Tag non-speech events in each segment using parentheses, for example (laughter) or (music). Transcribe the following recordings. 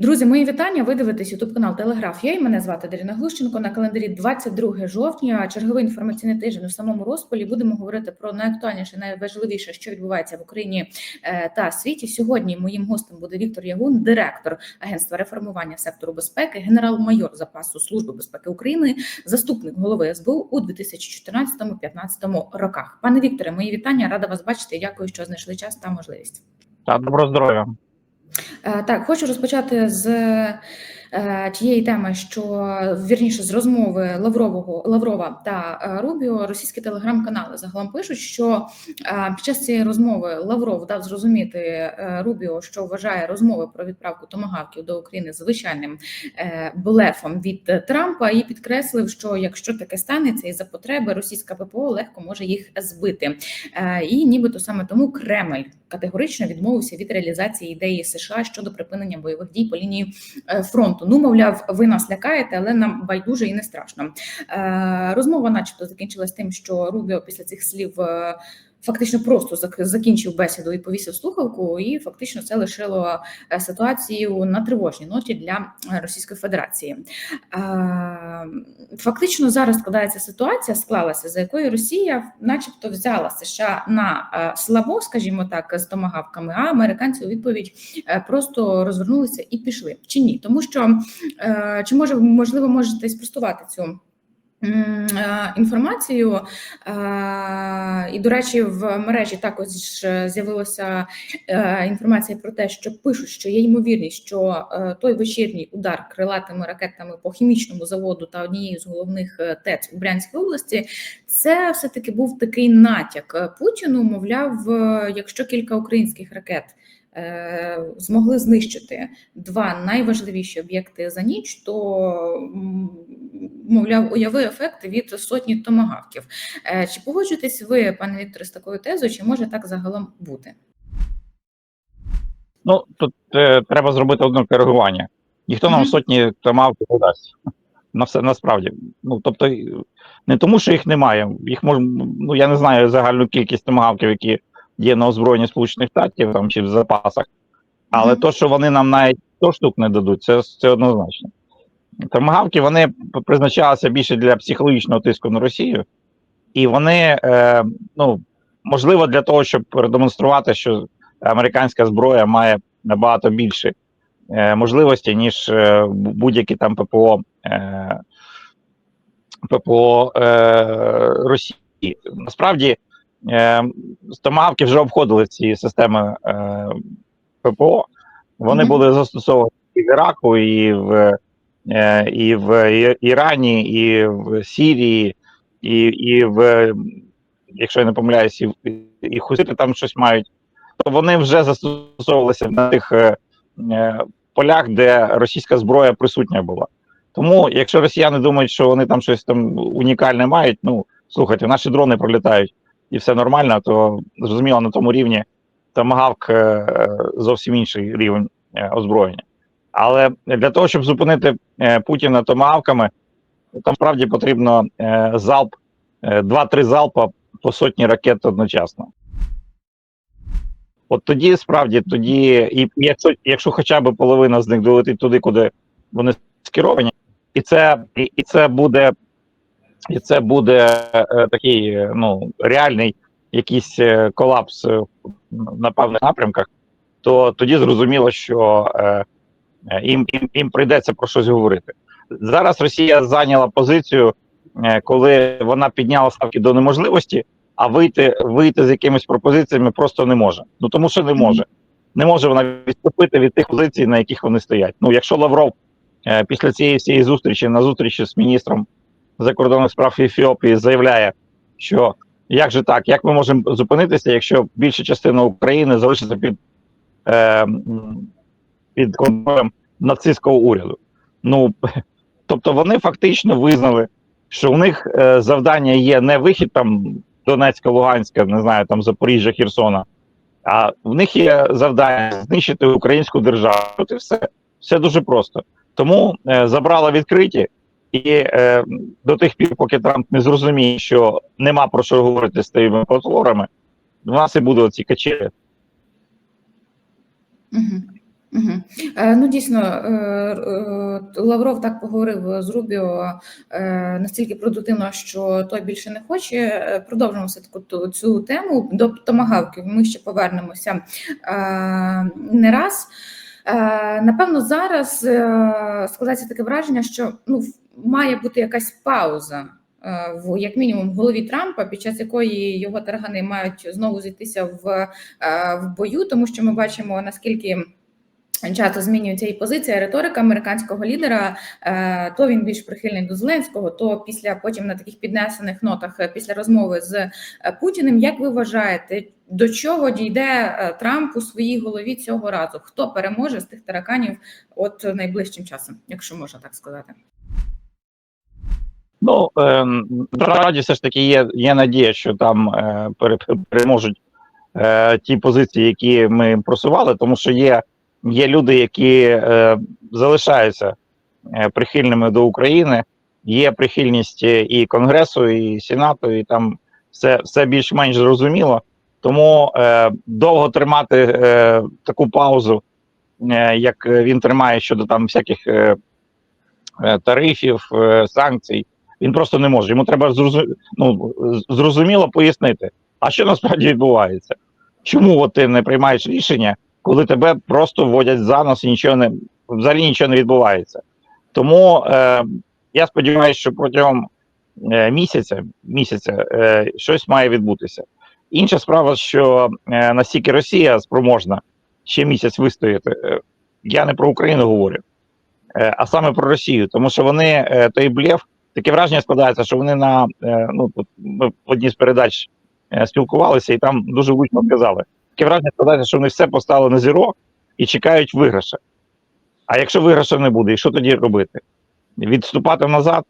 Друзі, мої вітання. Ви дивитесь Ютуб канал Телеграф. Я і мене звати Дарина Глущенко. На календарі 22 жовтня. Черговий інформаційний тиждень у самому розпалі. Будемо говорити про найактуальніше, найважливіше, що відбувається в Україні е, та світі. Сьогодні моїм гостем буде Віктор Ягун, директор агентства реформування сектору безпеки, генерал-майор запасу служби безпеки України, заступник голови СБУ у 2014-2015 роках. Пане Вікторе, мої вітання. Рада вас бачити. Дякую, що знайшли час та можливість. Та доброго здоров'я. Е, Так, хочу розпочати з тієї теми, що вірніше з розмови Лаврового Лаврова та е, Рубіо. Російські телеграм-канали загалом пишуть, що е, під час цієї розмови Лавров дав зрозуміти е, Рубіо, що вважає розмови про відправку томагавків до України звичайним е, блефом від Трампа, і підкреслив, що якщо таке станеться і за потреби, російська ППО легко може їх збити. Е, І нібито саме тому Кремль категорично відмовився від реалізації ідеї США щодо припинення бойових дій по лінії е, фронту. Ну, мовляв, ви нас лякаєте, але нам байдуже і не страшно. Е, Розмова, начебто, закінчилась тим, що Рубіо після цих слів. Фактично просто зак- закінчив бесіду і повісив слухавку, і фактично це лишило е, ситуацію на тривожній ноті для Російської Федерації. Е, Фактично зараз складається ситуація, склалася, за якою Росія, начебто, взяла США на е, слабо, скажімо так, з томагавками, а американці у відповідь просто розвернулися і пішли. Чи ні? Тому що чи може можливо можете спростувати цю? Е, Інформацію Е, і, до речі, в мережі також з'явилася е, інформація про те, що пишуть, що є ймовірність, що той вечірній удар крилатими ракетами по хімічному заводу та однією з головних ТЕЦ у Брянській області, це все таки був такий натяк Путіну. Мовляв, якщо кілька українських ракет. Е, Змогли знищити два найважливіші об'єкти за ніч, то мовляв, уяви ефект від сотні томагавків. Е, Чи погоджуєтесь ви, пане Вікторе, з такою тезою, чи може так загалом бути? Ну тут е, треба зробити одне коригування. Ніхто нам сотні томавків не дасть. На все насправді. Ну тобто, не тому, що їх немає. Їх мож, ну я не знаю загальну кількість томагавків, які є на озброєнні Сполучених Штатів там чи в запасах. Але Мгм. то, що вони нам навіть 100 штук не дадуть, це, це однозначно. Томагавки вони призначалися більше для психологічного тиску на Росію, і вони, е, ну, можливо, для того, щоб продемонструвати, що американська зброя має набагато більше е, можливості, ніж е, будь-які там ППО, е, ППО е, Росії. Насправді, е, томагавки вже обходили ці системи е, ППО. Вони Мгм. були застосовані і в Іраку, і в, е, і в Ірані, і в Сірії, і, і в, якщо я не помиляюсь, і, і хусити там щось мають. То вони вже застосовувалися на тих е, полях, де російська зброя присутня була. Тому, якщо росіяни думають, що вони там щось там унікальне мають, ну слухайте, наші дрони пролітають і все нормально, то зрозуміло на тому рівні Томагавк е, е, зовсім інший рівень е, озброєння. Але для того, щоб зупинити Путіна томагавками, там справді потрібно залп, два-три залпа по сотні ракет одночасно. От тоді справді, тоді, і якщо, якщо хоча б половина з них долетить туди, куди вони скеровані, і це, і, і це буде, і це буде е, такий ну, реальний якийсь е, колапс е, на певних напрямках, то тоді зрозуміло, що їм, їм, їм прийдеться про щось говорити. Зараз Росія зайняла позицію, коли вона підняла ставки до неможливості, а вийти, вийти з якимись пропозиціями просто не може. Ну тому що не може. Не може вона відступити від тих позицій, на яких вони стоять. Ну, якщо Лавров після цієї всієї зустрічі на зустрічі з міністром закордонних справ Ефіопії заявляє, що як же так, як ми можемо зупинитися, якщо більша частина України залишиться під, е, під контролем нацистського уряду? Ну (laughs) тобто вони фактично визнали, що у них е, завдання є не вихід там Донецька, Луганська, не знаю, там Запоріжжя, Херсона, а в них є завдання знищити українську державу. От і все. Все дуже просто. Тому е, забрала відкриті, і е, до тих пір, поки Трамп не зрозуміє, що нема про що говорити з тими потворами, у нас і будуть ці качелі. Угу. Угу. Ну, дійсно, е, е, Лавров так поговорив з Рубіо настільки продуктивно, що той більше не хоче. Продовжимо все таку цю тему. До томагавків ми ще повернемося не раз. Напевно, зараз складається таке враження, що ну, має бути якась пауза. е, В як мінімум в голові Трампа, під час якої його таргани мають знову зійтися в, е, в бою, тому що ми бачимо наскільки часто змінюється і позиція, і риторика американського лідера. Е, То він більш прихильний до Зеленського, то після потім на таких піднесених нотах після розмови з Путіним. Як ви вважаєте, до чого дійде Трамп у своїй голові цього разу? Хто переможе з тих тараканів от найближчим часом, якщо можна так сказати? Ну ем, насправді все ж таки є, є надія, що там е, переможуть е, ті позиції, які ми просували, тому що є, є люди, які е, залишаються прихильними до України. Є прихильність і Конгресу, і Сенату, і там все, все більш-менш зрозуміло. Тому е, довго тримати е, таку паузу, е, як він тримає щодо там всяких е, тарифів, е, санкцій, він просто не може. Йому треба ну, зрозуміло пояснити, а що насправді відбувається. Чому от ти не приймаєш рішення, коли тебе просто вводять за нос і нічого не взагалі нічого не відбувається. Тому е, я сподіваюся, що протягом е, місяця місяця е, щось має відбутися. Інша справа, що е, настільки Росія спроможна ще місяць вистояти. Е, я не про Україну говорю, е, а саме про Росію, тому що вони е, той блєв, таке враження складається, що вони на е, ну ми в одній з передач е, спілкувалися і там дуже влучно сказали. Таке враження складається, що вони все поставили на зіро і чекають виграша. А якщо виграша не буде, і що тоді робити? Відступати назад?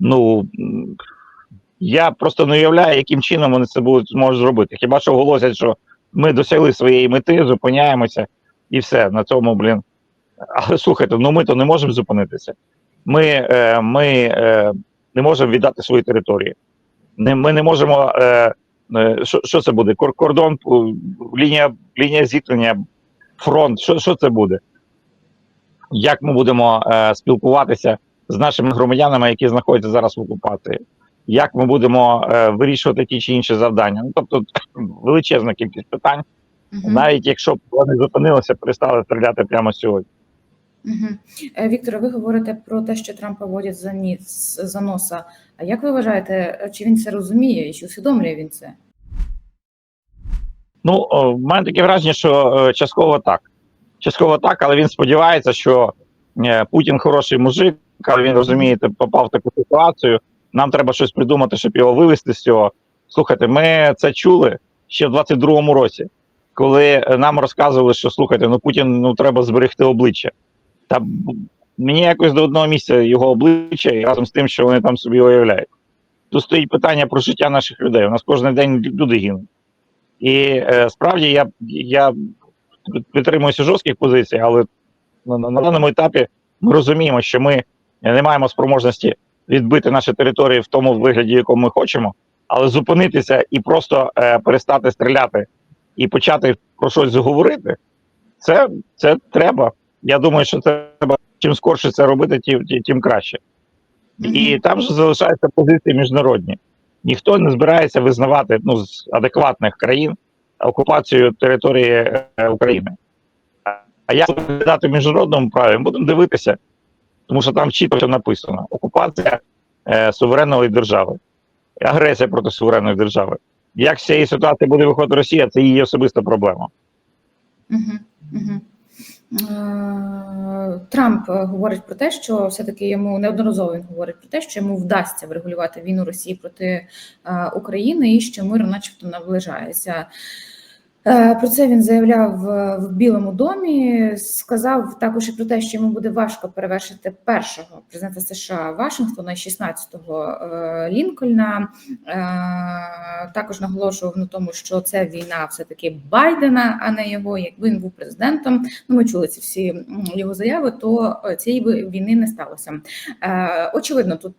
Ну я просто не уявляю, яким чином вони це будуть зможуть зробити. Хіба що оголосять, що ми досягли своєї мети, зупиняємося і все на цьому, блін. Але слухайте, ну ми то не можемо зупинитися. Ми, е, ми е, не можемо віддати свої території. Ми не можемо. Е, що, що це буде? Кордон, лінія, лінія зіткнення, фронт. Що, що це буде? Як ми будемо спілкуватися з нашими громадянами, які знаходяться зараз в окупації? Як ми будемо е, вирішувати ті чи інші завдання? Ну тобто (clears throat) величезна кількість питань, Мгм. навіть якщо вони зупинилися, перестали стріляти прямо сьогодні. Е, Вікторе, ви говорите про те, що Трампа водять за ніс за носа. А як ви вважаєте, чи він це розуміє і чи усвідомлює він це? Ну, в мене таке враження, що е, частково так. Частково так, але він сподівається, що е, Путін хороший мужик, але він розумієте, попав в таку ситуацію. Нам треба щось придумати, щоб його вивести з цього. Слухайте, ми це чули ще в 22-му році, коли е, нам розказували, що слухайте, ну Путін ну треба зберегти обличчя. Та мені якось до одного місця його обличчя і разом з тим, що вони там собі уявляють. Тут стоїть питання про життя наших людей. У нас кожен день люди гинуть. І е, справді я, я підтримуюся жорстких позицій, але на, на, даному етапі ми розуміємо, що ми не маємо спроможності відбити наші території в тому вигляді, якому ми хочемо, але зупинитися і просто е, перестати стріляти і почати про щось говорити, це, це треба. Я думаю, що це треба чим скорше це робити, тим, тим, краще. І там же залишаються позиції міжнародні. Ніхто не збирається визнавати ну, з адекватних країн окупацію території е, України. А як виглядати в міжнародному праві, ми будемо дивитися, тому що там чітко все написано: окупація е, суверенної держави, агресія проти суверенної держави. Як з цієї ситуації буде виходити Росія, це її особиста проблема. Мгм, мгм. Е, Трамп говорить про те, що все-таки йому неодноразово він говорить про те, що йому вдасться врегулювати війну Росії проти е, України і що мир, начебто, наближається. Е, Про це він заявляв е, в Білому домі. Сказав також і про те, що йому буде важко перевершити першого президента США Вашингтона, 16-го е, Лінкольна. Також наголошував на тому, що це війна все-таки Байдена, а не його. Якби він був президентом, ну ми чули ці всі його заяви, то цієї війни не сталося. Очевидно, тут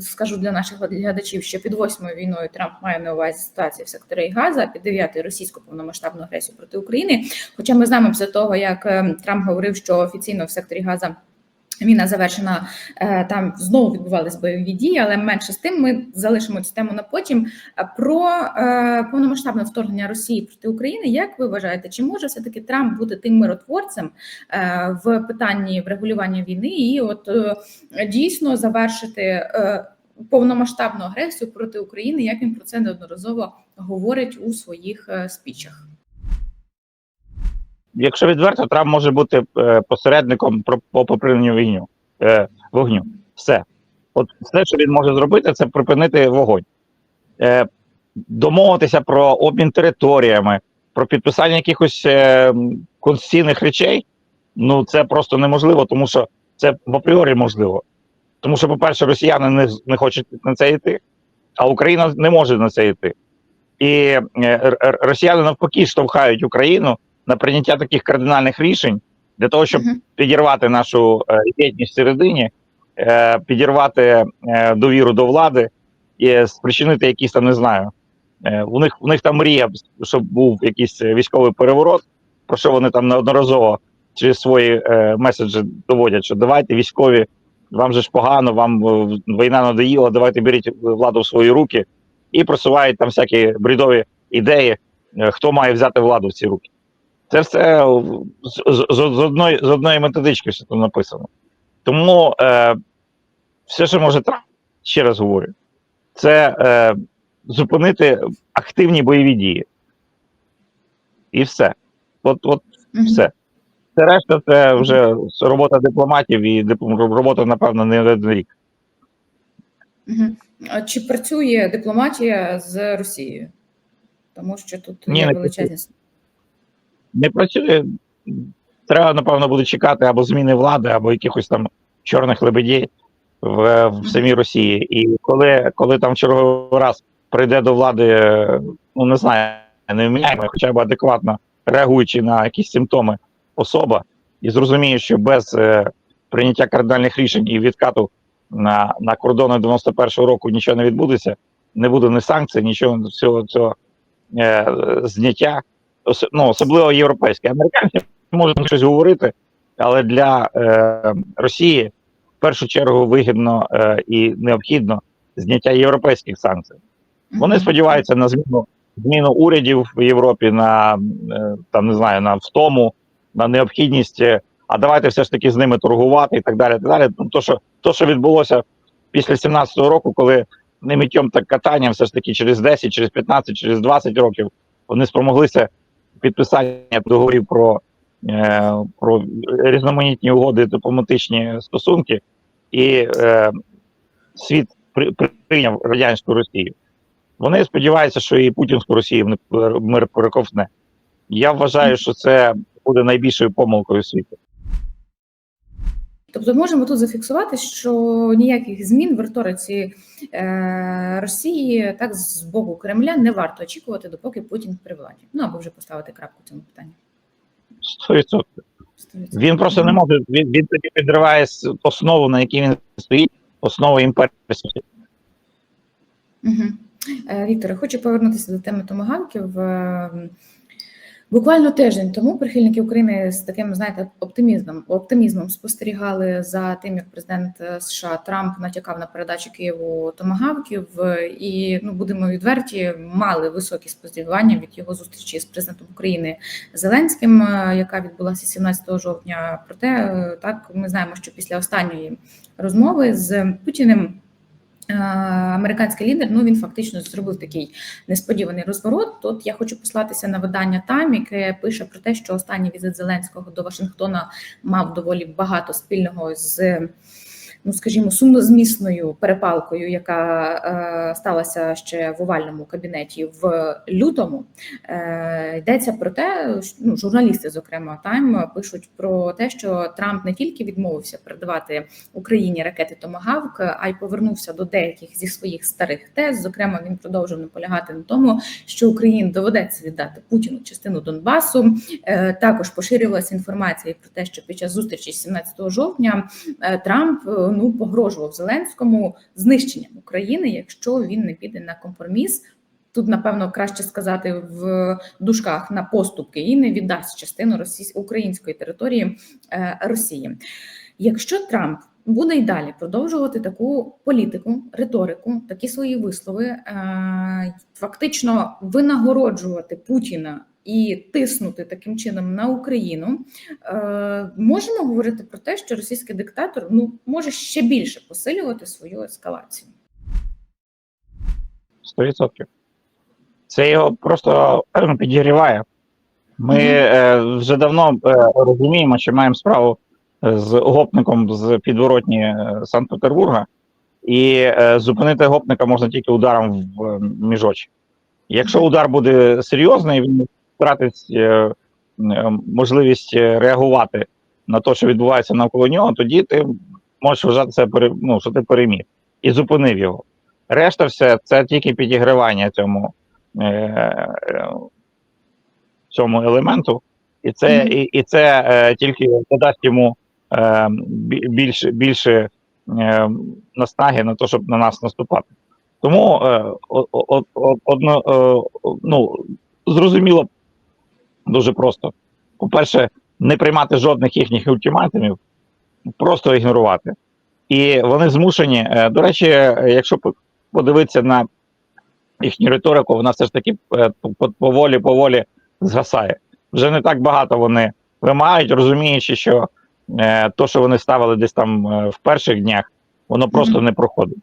скажу для наших глядачів, що під восьмою війною Трамп має на увазі ситуацію в секторі Газа, під дев'ятою російську повномасштабну агресію проти України. Хоча ми знаємо після того, як е, Трамп говорив, що офіційно в секторі Газа. Війна завершена е, там знову відбувались бойові дії, але менше з тим ми залишимо цю тему на потім. Про е, повномасштабне вторгнення Росії проти України. Як ви вважаєте, чи може все таки Трамп бути тим миротворцем е, в питанні врегулювання війни і от дійсно завершити повномасштабну агресію проти України, як він про це неодноразово говорить у своїх спічах? Якщо відверто, Трамп може бути е, посередником по припиненню війню, е, вогню. Все. От все, що він може зробити, це припинити вогонь. Е, домовитися про обмін територіями, про підписання якихось е, конституційних речей. Ну це просто неможливо, тому що це в апріорі можливо. Тому що, по-перше, росіяни не, не хочуть на це йти, а Україна не може на це йти. І е, росіяни навпаки штовхають Україну на прийняття таких кардинальних рішень для того, щоб підірвати нашу е, єдність всередині, е, підірвати е, довіру до влади і спричинити якісь там, не знаю. У них у них там мрія, щоб був якийсь військовий переворот, про що вони там неодноразово через свої меседжі доводять, що давайте військові, вам же ж погано, вам війна надоїла, давайте беріть владу в свої руки і просувають там всякі бредові ідеї, хто має взяти владу в ці руки. Це все з, з, з, одної, з одної методички все там написано. Тому е, все, що може Трамп, ще раз говорю, це е, зупинити активні бойові дії. І все. От, от Мгм. все. Це решта це вже робота дипломатів і робота, напевно, не один рік. А Чи працює дипломатія з Росією? Тому що тут Ні, є не величезні Не працює. Треба, напевно, буде чекати або зміни влади, або якихось там чорних лебедей в, в самій Росії. І коли, коли там в черговий раз прийде до влади, ну не знаю, не вміняємо, хоча б адекватно реагуючи на якісь симптоми особа, і зрозуміє, що без е, прийняття кардинальних рішень і відкату на, на кордони 91-го року нічого не відбудеться, не буде ні санкцій, нічого всього цього е, зняття, ну, особливо європейське. Американці можуть щось говорити, але для е, Росії в першу чергу вигідно е, і необхідно зняття європейських санкцій. Вони сподіваються на зміну зміну урядів в Європі, на е, там не знаю, на втому, на необхідність. е, А давайте все ж таки з ними торгувати і так далі. Так далі. Ну, то, що то, що відбулося після 17-го року, коли не миттєм так катанням, все ж таки через 10, через 15, через 20 років вони спромоглися підписання договорів про, е, про різноманітні угоди, дипломатичні стосунки, і е, світ при, прийняв радянську Росію. Вони сподіваються, що і путінську Росію мир перековтне. Я вважаю, що це буде найбільшою помилкою в світі. Тобто можемо тут зафіксувати, що ніяких змін в риториці е, Росії так з боку Кремля не варто очікувати, допоки Путін при владі. Ну або вже поставити крапку цьому питанні. 100%. 100%. Він просто не може. Він, він тоді підриває основу, на якій він стоїть, основу імперії. Угу. Вікторе, хочу повернутися до теми томагавків. Буквально тиждень тому прихильники України з таким, знаєте, оптимізмом оптимізмом спостерігали за тим, як президент е, США Трамп натякав на передачу Києву томагавків, е, і ну будемо відверті, мали високі сподівання від його зустрічі з президентом України Зеленським, е, яка відбулася 17 жовтня. Проте так ми знаємо, що після останньої розмови з Путіним. Е, Американський лідер, ну він фактично зробив такий несподіваний розворот. Тут я хочу послатися на видання Тайм, яке пише про те, що останній візит Зеленського до Вашингтона мав доволі багато спільного з. Ну, скажімо, сумнозмісною перепалкою, яка е, сталася ще в овальному кабінеті в лютому, е, йдеться про те, що, ну, журналісти, зокрема, Тайм пишуть про те, що Трамп не тільки відмовився передавати Україні ракети Томагавк, а й повернувся до деяких зі своїх старих тез. Зокрема, він продовжив наполягати на тому, що Україні доведеться віддати Путіну частину Донбасу. Е, Також поширювалася інформація про те, що під час зустрічі 17 жовтня Трамп ну погрожував Зеленському знищенням України, якщо він не піде на компроміс. Тут, напевно, краще сказати в дужках на поступки і не віддасть частину російсь... української території е, Росії. Якщо Трамп буде й далі продовжувати таку політику, риторику, такі свої вислови, е, фактично винагороджувати Путіна і тиснути таким чином на Україну, е, можемо говорити про те, що російський диктатор ну може ще більше посилювати свою ескалацію. 100%. Це його просто підігріває. Ми е, вже давно е, розуміємо, що маємо справу з гопником з підворотні е, Санкт-Петербурга, і е, зупинити гопника можна тільки ударом в е, між очі. Якщо удар буде серйозний, він втратить е, е, можливість е, реагувати на те, що відбувається навколо нього, тоді ти можеш вважати себе ну, що ти переміг і зупинив його. Решта все це тільки підігривання цьому, цьому елементу, і це, і, і це е, тільки додасть йому е, більше, більше е, наснаги на те, щоб на нас наступати. Тому е, о- о- о- одно, е, ну, зрозуміло дуже просто. По-перше, не приймати жодних їхніх ультиматумів, просто ігнорувати. І вони змушені. е, До речі, е, якщо подивитися на їхню риторику, вона все ж таки е, поволі поволі згасає. Вже не так багато вони вимагають, розуміючи, що то, що вони ставили десь там в перших днях, воно просто не проходить.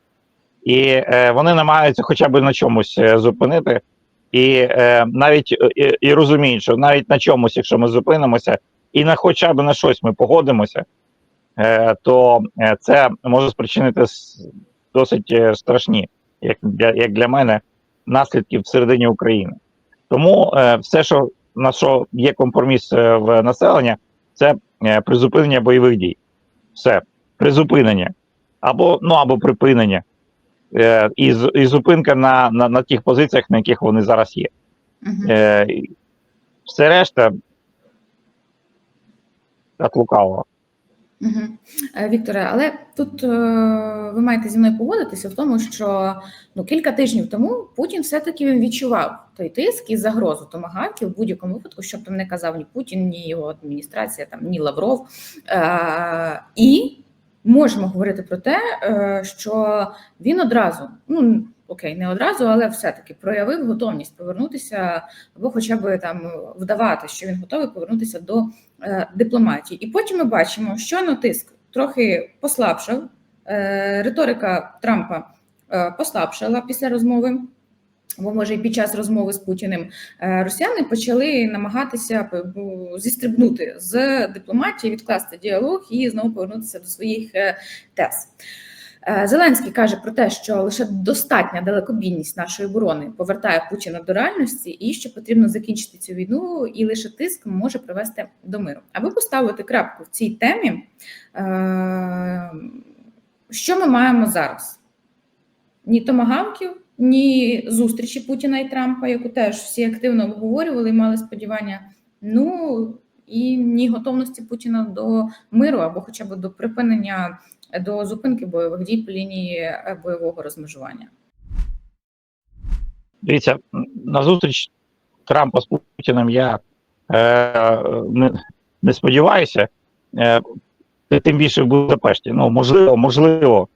І вони намагаються хоча б на чомусь зупинити, і е, навіть е, і, і розуміють, що навіть на чомусь, якщо ми зупинимося, і на хоча б на щось ми погодимося, е, то е, це може спричинити досить е, страшні, як для, як для мене, наслідки всередині України. Тому е, все, що на що є компроміс в населення, це призупинення бойових дій. Все, призупинення або ну або припинення. Е, і, і зупинка на, на, на тих позиціях, на яких вони зараз є. Е, все решта так лукаво. Угу. Вікторе, але тут е, ви маєте зі мною погодитися в тому, що ну кілька тижнів тому Путін все-таки він відчував той тиск і загрозу томагавки в будь-якому випадку, щоб там не казав ні Путін, ні його адміністрація, там ні Лавров. Е, і можемо говорити про те, е, що він одразу, ну окей, не одразу, але все-таки проявив готовність повернутися або хоча б там вдавати, що він готовий повернутися до е, дипломатії. І потім ми бачимо, що на тиск трохи послабшав. Е, риторика Трампа послабшала після розмови. Бо може і під час розмови з Путіним е, росіяни почали намагатися зістрибнути з дипломатії, відкласти діалог і знову повернутися до своїх е, тез. Е, Зеленський каже про те, що лише достатня далекобійність нашої оборони повертає Путіна до реальності, і що потрібно закінчити цю війну, і лише тиск може привести до миру. Аби поставити крапку в цій темі, е, що ми маємо зараз? Ні томагавків, ні зустрічі Путіна і Трампа, яку теж всі активно обговорювали і мали сподівання. Ну і ні готовності Путіна до миру або хоча б до припинення до зупинки бойових дій по лінії е, бойового розмежування. Дивіться, на зустріч Трампа з Путіним я е, не, не сподіваюся, е, тим більше в Будапешті. Ну, можливо, можливо,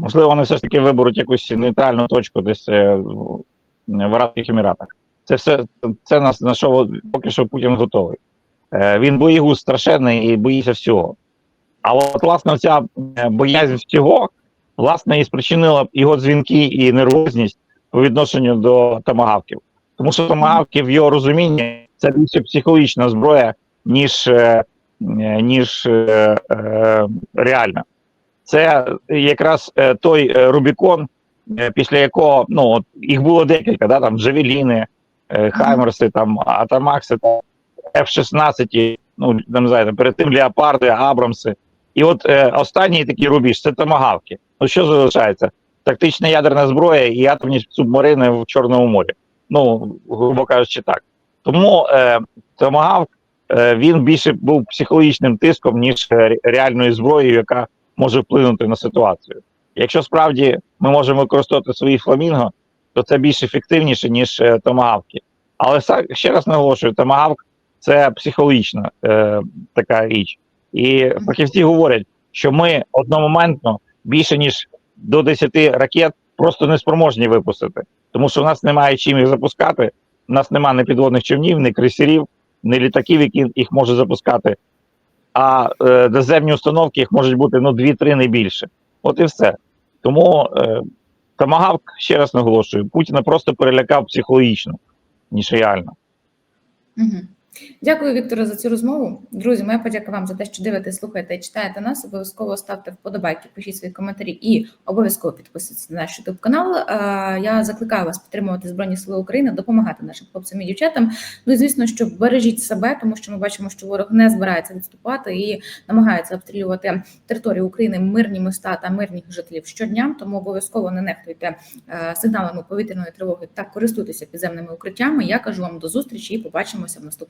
можливо, вони все ж таки виберуть якусь нейтральну точку десь е, в Арабських Еміратах. Це все це на, на що поки що Путін готовий. Е, він боєгуз страшенний і боїться всього. А от, власне, ця боязнь всього, власне, і спричинила його дзвінки і нервозність по відношенню до томагавків. Тому що томагавки в його розумінні це більше психологічна зброя, ніж, е, е, ніж е, е, реальна. Це якраз е, той е, Рубікон, е, після якого ну, от, їх було декілька, да, там Джавеліни, Хаймерси, там, Атамакси, там, F-16, ну, не знаю, перед тим Леопарди, Абрамси. І от е, останній такий рубіж це томагавки. Ну що залишається? Тактична ядерна зброя і атомні субмарини в Чорному морі. Ну, грубо кажучи, так. Тому е, томагавк е, він більше був психологічним тиском, ніж реальною зброєю, яка може вплинути на ситуацію. Якщо справді ми можемо використовувати свої фламінго, то це більш ефективніше, ніж е, томагавки. Але ще раз наголошую, томагавк це психологічна е, така річ. І фахівці говорять, що ми одномоментно більше ніж до 10 ракет просто не спроможні випустити, тому що в нас немає чим їх запускати. У нас немає ні підводних човнів, ні крейсерів, ні літаків, які їх можуть запускати. А е, доземні установки їх можуть бути ну 2-3 не більше. От і все. Тому е, Томагавк, ще раз наголошую, Путіна просто перелякав психологічно, ніж реально. Угу. Дякую, Вікторе, за цю розмову. Друзі, моя подяка вам за те, що дивитесь, слухаєте і читаєте нас. Обов'язково ставте вподобайки, пишіть свої коментарі і обов'язково підписуйтесь на наш YouTube канал. Е, Я закликаю вас підтримувати Збройні Сили України, допомагати нашим хлопцям і дівчатам. Ну і звісно, що бережіть себе, тому що ми бачимо, що ворог не збирається відступати і намагається обстрілювати територію України, мирні міста та мирних жителів щодня. Тому обов'язково не нехтуйте е, сигналами повітряної тривоги та користуйтеся підземними укриттями. Я кажу вам до зустрічі і побачимося в